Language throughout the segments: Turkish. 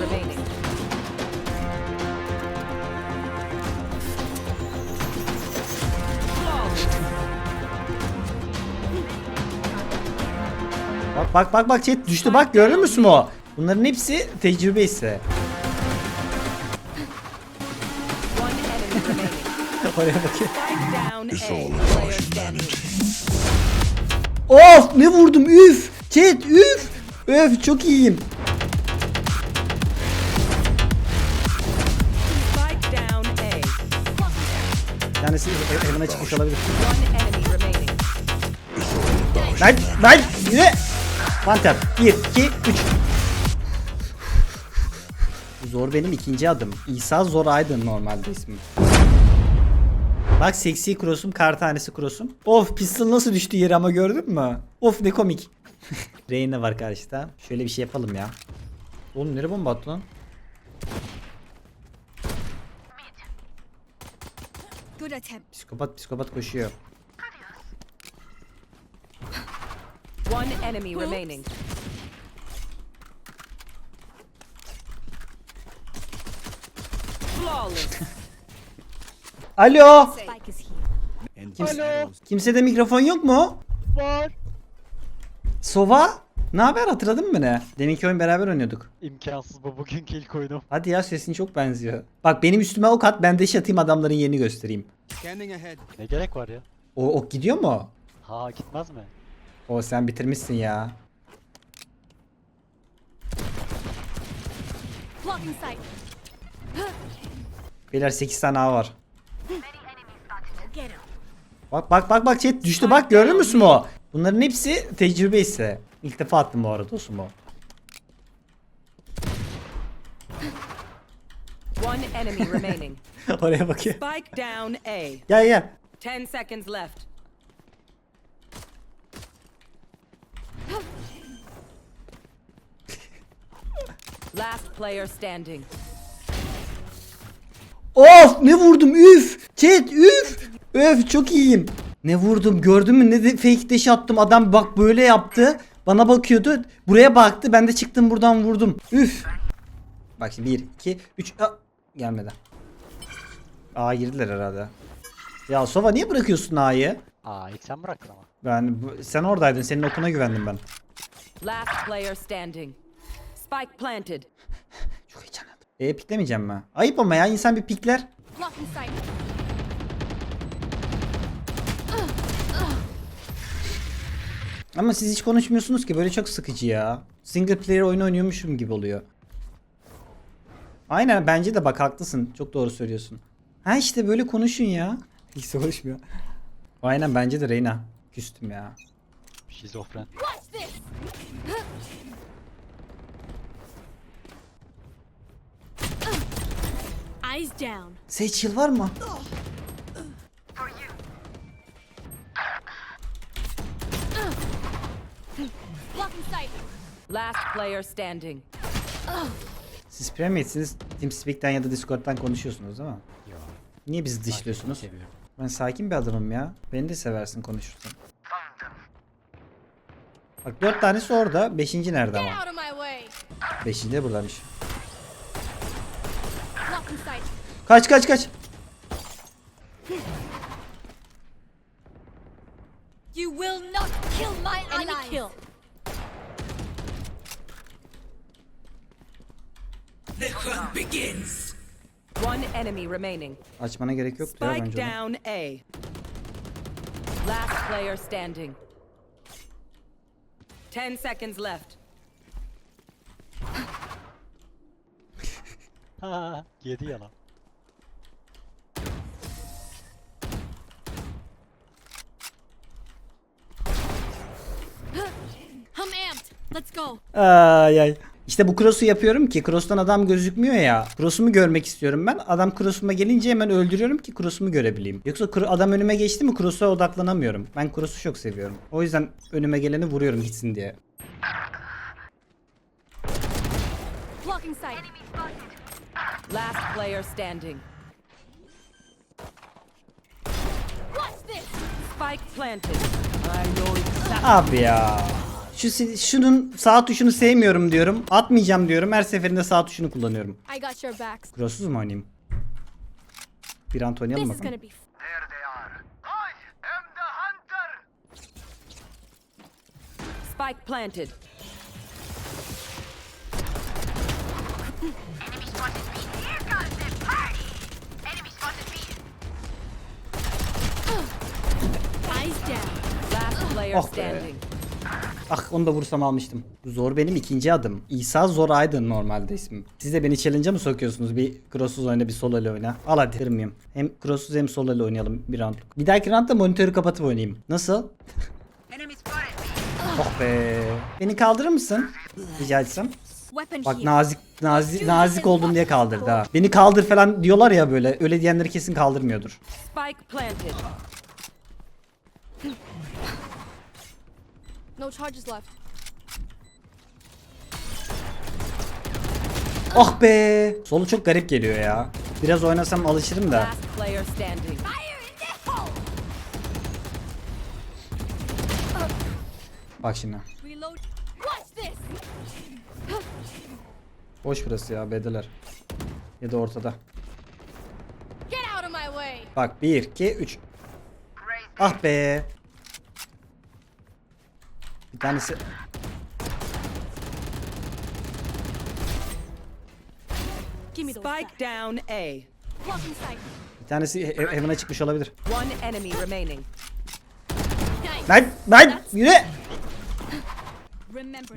remaining. Bak bak bak bak chat düştü bak gördün mü Smo? Bunların hepsi tecrübe ise. Oraya bakayım. Of ne vurdum üf. Chat üf. Öf çok iyiyim. Tanesi ev- evine çıkmış olabilir. Lan lan yine. Panther 1 2 3. Zor benim ikinci adım. İsa Zor Aydın normalde ismim. Bak seksi cross'um, kar tanesi cross'um. Of pistol nasıl düştü yere ama gördün mü? Of ne komik. Reyna var karşıda. Şöyle bir şey yapalım ya. Oğlum nereye bomba attı lan? Good attempt. Psikopat psikopat koşuyor. One enemy remaining. Flawless. Alo. Spike is here. Kimse, kimsede mikrofon yok mu? Var. Sova? Ne haber hatırladın mı ne? Deminki oyun beraber oynuyorduk. İmkansız bu bugünkü ilk oyunum. Hadi ya sesin çok benziyor. Bak benim üstüme ok at ben de atayım adamların yerini göstereyim. Scanning ahead. Ne gerek var ya? O ok gidiyor mu? Ha gitmez mi? O sen bitirmişsin ya. Beyler 8 tane A var. Bak bak bak bak chat düştü bak gördün mü Sumo? Bunların hepsi tecrübe ise. İlk defa attım bu arada o Sumo. One enemy remaining. Oraya bakıyor. Spike down A. Gel gel. Ten seconds left. Last player standing. Of ne vurdum üf. Chat üf. Öf çok iyiyim. Ne vurdum gördün mü ne de fake dash attım adam bak böyle yaptı. Bana bakıyordu buraya baktı ben de çıktım buradan vurdum. Üf. Bak şimdi 1 2 3 gelmedi. A girdiler herhalde. Ya Sova niye bırakıyorsun A'yı? Aa ilk sen bıraktın ama. Ben bu- sen oradaydın senin okuna güvendim ben. Last player standing. Spike planted. Çok heyecanlandım. E piklemeyeceğim mi? Ayıp ama ya insan bir pikler. Blocking sight. Ama siz hiç konuşmuyorsunuz ki böyle çok sıkıcı ya. Single player oyun oynuyormuşum gibi oluyor. Aynen bence de bak haklısın. Çok doğru söylüyorsun. Ha işte böyle konuşun ya. Hiç konuşmuyor. Aynen bence de Reyna. Küstüm ya. Şizofren. Eyes down. Heal var mı? Last player standing. Siz Premate'siniz. TeamSpeak'ten ya da Discord'dan konuşuyorsunuz değil mi? Yok. Niye bizi dışlıyorsunuz? Seviyorum. Ben sakin bir adamım ya. Beni de seversin konuşursan. Bak dört tanesi orada. Beşinci nerede ama? out of my way. Beşinci de buradaymış. Sight. Kaç kaç kaç. You will not kill my. Enemy kill. One enemy remaining. Açmana gerek yoktu ya Spike bence onu. down A. Last player standing. Ten seconds left. Ha yedi ya lan. I'm amped. Let's go. Ay ay. İşte bu cross'u yapıyorum ki cross'tan adam gözükmüyor ya. Cross'umu görmek istiyorum ben. Adam cross'uma gelince hemen öldürüyorum ki cross'umu görebileyim. Yoksa adam önüme geçti mi cross'a odaklanamıyorum. Ben cross'u çok seviyorum. O yüzden önüme geleni vuruyorum gitsin diye. Last player standing. Watch this. Spike planted. Abi ya. Şu şunun sağ tuşunu sevmiyorum diyorum. Atmayacağım diyorum. Her seferinde sağ tuşunu kullanıyorum. Cross'uz mu oynayayım? Bir an oynayalım bakalım. Spike planted. Oh be. Ah onu da vursam almıştım. Zor benim ikinci adım. İsa Zor Aydın normalde ismim. Siz de beni challenge'a mı sokuyorsunuz? Bir cross'uz oyna bir solo ile oyna. Al hadi kırmayayım. Hem cross'uz hem solo ile oynayalım bir roundluk. Bir dahaki roundda monitörü kapatıp oynayayım. Nasıl? Oh be. Beni kaldırır mısın? Rica etsem. Bak nazik nazik nazik oldun diye kaldırdı ha. Beni kaldır falan diyorlar ya böyle. Öyle diyenleri kesin kaldırmıyordur. No charges left. Oh be. Solu çok garip geliyor ya. Biraz oynasam alışırım da. Last player standing. Bak şimdi. Boş burası ya bedeler. Ya da ortada. Bak 1 2 3. Ah be. Bir tanesi. Spike down A. Bir tanesi he- heaven'a çıkmış olabilir. One enemy remaining. Lan lan yürü.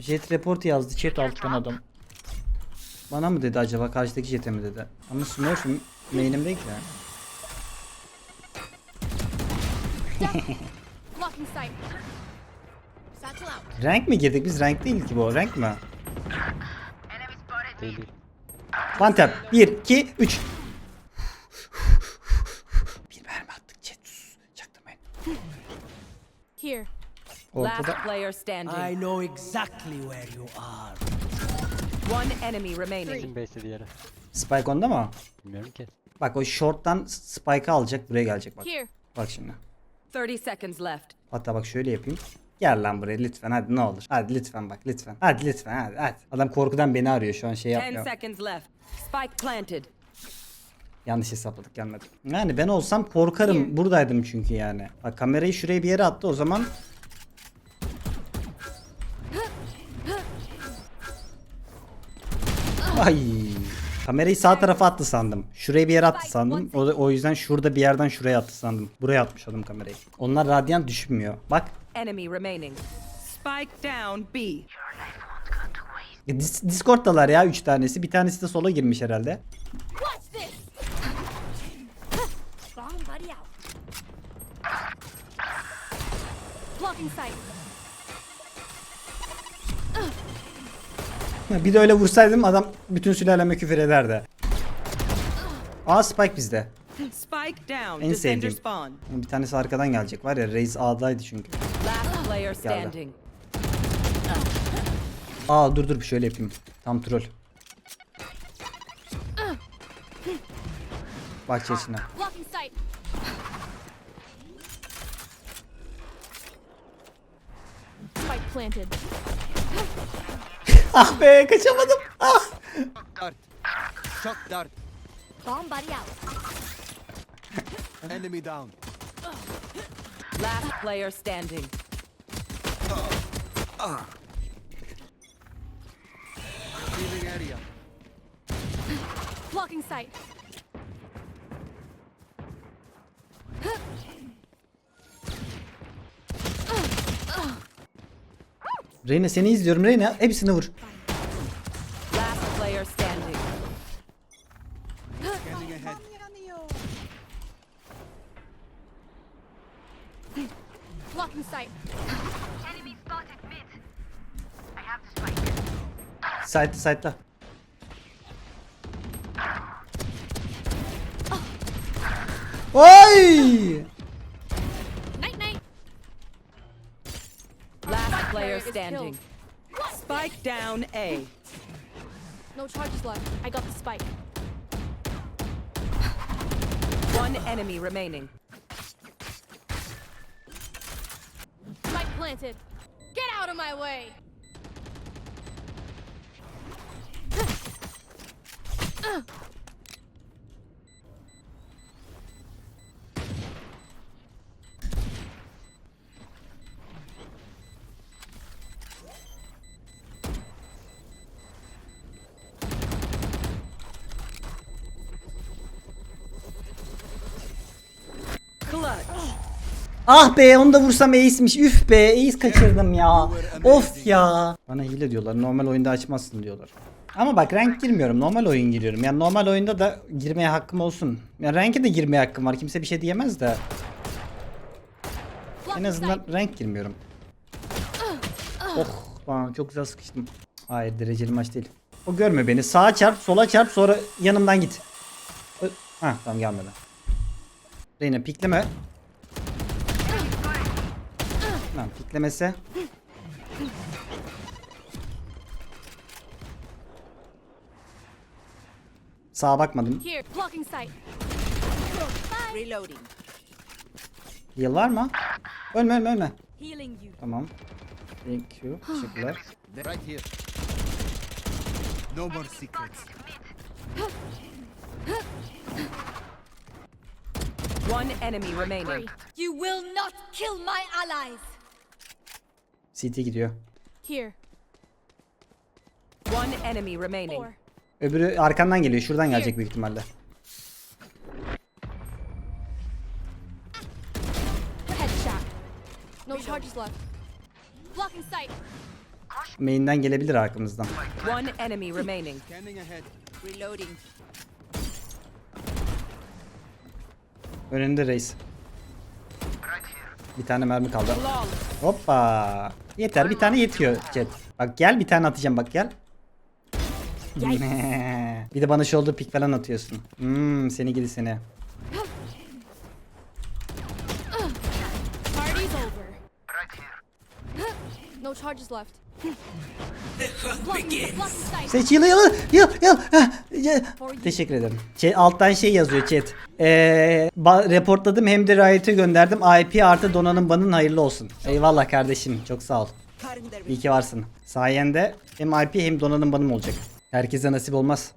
Jet report yazdı chat alttan adam. Bana mı dedi acaba karşıdaki jet'e mi dedi? Ama Smurf'üm main'im değil ki. Rank mi girdik biz? Rank değil ki bu. Rank mi? Değil. One tap. 1 2 3. Bir mermi attık chat. Sus. Çaktırmayın. Here. Ortada. Last player standing. I know exactly where you are. One enemy remaining. Bizim base'de diğeri. Spike onda mı? Bilmiyorum ki. Bak o short'tan spike'ı alacak buraya gelecek bak. Here. Bak şimdi. 30 seconds left. Hatta bak şöyle yapayım. Gel lan buraya lütfen hadi ne olur. Hadi lütfen bak lütfen. Hadi lütfen hadi hadi. Adam korkudan beni arıyor şu an şey 10 yapmıyor. seconds left. Spike planted. Yanlış hesapladık gelmedi. Yani ben olsam korkarım. Buradaydım çünkü yani. Bak kamerayı şuraya bir yere attı o zaman. Ay. Kamerayı sağ tarafa attı sandım. Şuraya bir yere attı sandım. O, o yüzden şurada bir yerden şuraya attı sandım. Buraya atmış adam kamerayı. Onlar radyant düşmüyor. Bak. Enemy remaining. Spike down B. E, Dis- Discord'dalar ya 3 tanesi. Bir tanesi de sola girmiş herhalde. Watch this. Bomb buddy out. Blocking sight. Bir de öyle vursaydım adam bütün sülaleme küfür ederdi. Aa Spike bizde. Spike down. En Defender sevdiğim. spawn. Bir tanesi arkadan gelecek var ya Reis A'daydı çünkü. Player standing. Aa dur dur bir şöyle yapayım. Tam troll. Spike planted. Ah be kaçamadım. Ah. Dart. Shock dart. Bomb out. Enemy down. Last player standing. Leaving area. Blocking sight. Reyna seni izliyorum Reyna. Hepsini vur. Site'da site'da. Uh. Oy! Night night. Last player standing. Spike down A. No charges left. I got the spike. One enemy remaining. Spike planted. Get out of my way. Ah be onu da vursam ace'miş. Üf be ace kaçırdım ya. Of ya. Bana hile diyorlar. Normal oyunda açmazsın diyorlar. Ama bak rank girmiyorum. Normal oyun giriyorum. Yani normal oyunda da girmeye hakkım olsun. Yani rank'e de girmeye hakkım var. Kimse bir şey diyemez de. En azından rank girmiyorum. Oh lan çok güzel sıkıştım. Hayır dereceli maç değil. O görme beni. Sağa çarp, sola çarp, sonra yanımdan git. Ha tamam gelmedi. Reyna pikleme. Lan piklemese. Sağa bakmadım. Heal var mı? Ölme ölme ölme. Tamam. Thank you. Teşekkürler. Right here. No more secrets. One enemy remaining. You will not kill my allies. CT gidiyor. Here, One enemy remaining. four. Öbürü arkandan geliyor. Şuradan gelecek büyük ihtimalle. Main'den gelebilir arkamızdan. One enemy remaining. Scanning ahead. Reloading. Önünde reis. Bir tane mermi kaldı. Hoppa. Yeter bir tane yetiyor chat. Bak gel bir tane atacağım bak gel. bir de bana shoulder pick falan atıyorsun. Hmm seni gidi seni. Party's over. No charges left. Seç yılı yılı yıl yıl. Teşekkür ederim. Chat, alttan şey yazıyor chat. Ee, reportladım hem de Riot'e gönderdim. IP artı donanım banın hayırlı olsun. Eyvallah kardeşim çok sağ ol. İyi ki varsın. Sayende hem IP hem donanım banım olacak. Herkese nasip olmaz.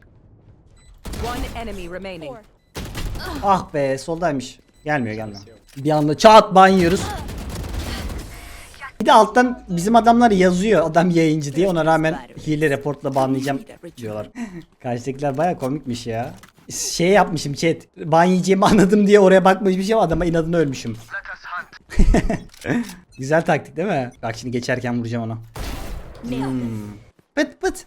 Ah be soldaymış. Gelmiyor gelmiyor. Bir anda çat ban yiyoruz. Bir de alttan bizim adamlar yazıyor adam yayıncı diye ona rağmen hile reportla banlayacağım diyorlar. Karşıdakiler baya komikmiş ya. Şey yapmışım chat. Ban yiyeceğimi anladım diye oraya bakmışım adama inadına ölmüşüm. Güzel taktik değil mi? Bak şimdi geçerken vuracağım onu. Hmm. Pıt pıt.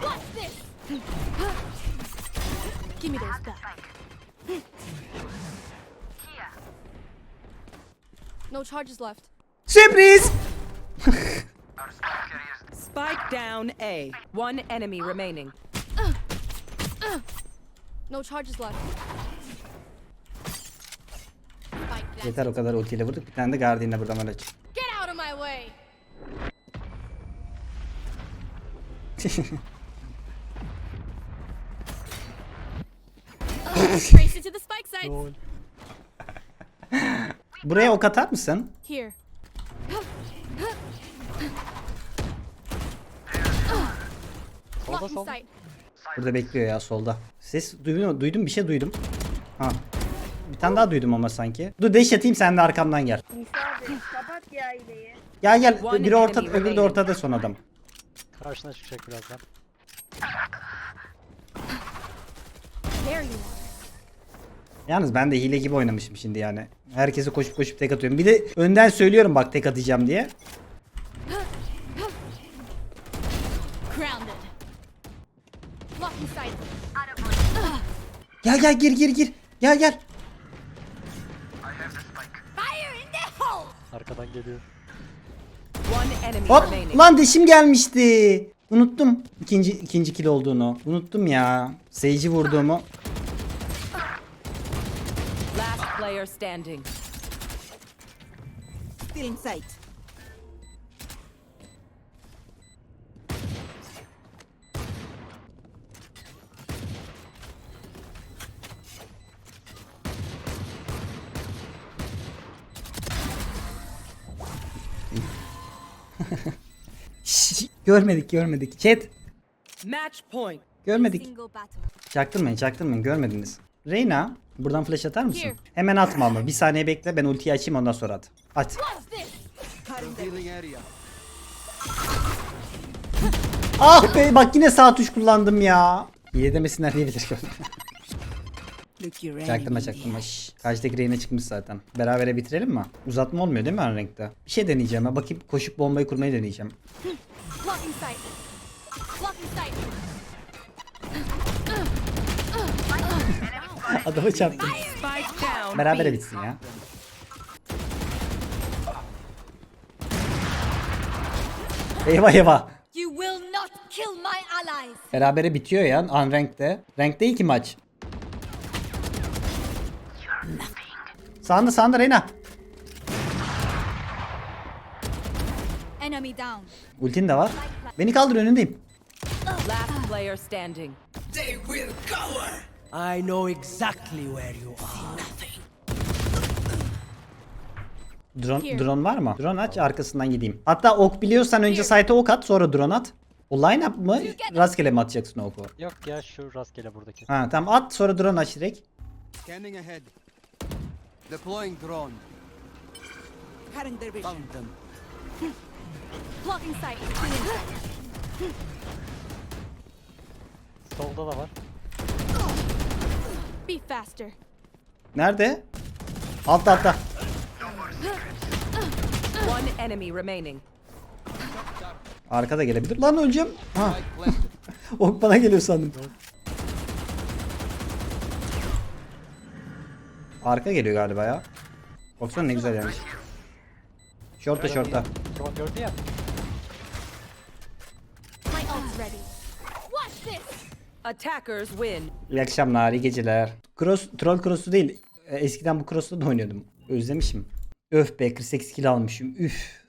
What's this? Give me those back. No charges left. Sürpriz. Spike down A. One enemy remaining. No charges left. Yeter o kadar ultiyle vurduk. Bir tane de Guardian'la buradan öyle çık. Get out of my way. Race into the spike sites. Buraya ok atar mısın? Here. Solda solda. Burada bekliyor ya solda. Ses duydun mu? Duydum bir şey duydum. Ha. Bir tane daha duydum ama sanki. Dur deş atayım sen de arkamdan gel. Kapat ya hileyi. Gel Biri orta, öbürü de ortada son adam. Karşına çıkacak birazdan. There you are. Yalnız ben de hile gibi oynamışım şimdi yani. Herkese koşup koşup tek atıyorum. Bir de önden söylüyorum bak tek atacağım diye. Gel gel gir gir gir. Gel gel. Arkadan geliyor. Hop lan deşim gelmişti. Unuttum ikinci ikinci kill olduğunu. Unuttum ya. Sage'i vurduğumu. player standing. Still in sight. görmedik görmedik. Chat. Görmedik. Çaktırmayın çaktırmayın görmediniz. Reyna buradan flash atar mısın? Here. Hemen atma ama bir saniye bekle ben ultiyi açayım ondan sonra at. At. Ah be bak yine sağ tuş kullandım ya. İyi demesinler diyebilir. çaktırma çaktırma. Şşş. Karşıdaki Reyna çıkmış zaten. Berabere bitirelim mi? Uzatma olmuyor değil mi ön renkte? Bir şey deneyeceğim ha. Bakayım koşup bombayı kurmayı deneyeceğim. Adamı çarptım. Spike down. Berabere B. bitsin ya. Eyvah eyvah. You will not kill my allies. Berabere bitiyor ya unranked'de. Ranked değil ki maç. Sağında sağında Reyna. Enemy down. Ultin de var. Beni kaldır önündeyim. Last player standing. I know exactly where you are. Drone, drone var mı? Drone aç arkasından gideyim. Hatta ok biliyorsan önce site'e ok at sonra drone at. O line up mı? Rastgele mi atacaksın oku? Yok ya şu rastgele buradaki. Ha tamam at sonra drone aç direkt. Scanning ahead. Deploying drone. Cutting their vision. Found them. Blocking sight. Solda da var. Be faster. Nerede? Altta altta. One enemy remaining. Arkada gelebilir. Lan öleceğim. Ha. Ok bana geliyor sandım. Arka geliyor galiba ya. Baksana ne güzel yani. Şorta şorta. Gördü ya. Attackers win. İyi akşamlar, iyi geceler. Cross, troll cross'u değil. e, Eskiden bu cross'ta da oynuyordum. Özlemişim. Öf be 48 kill almışım. Üf.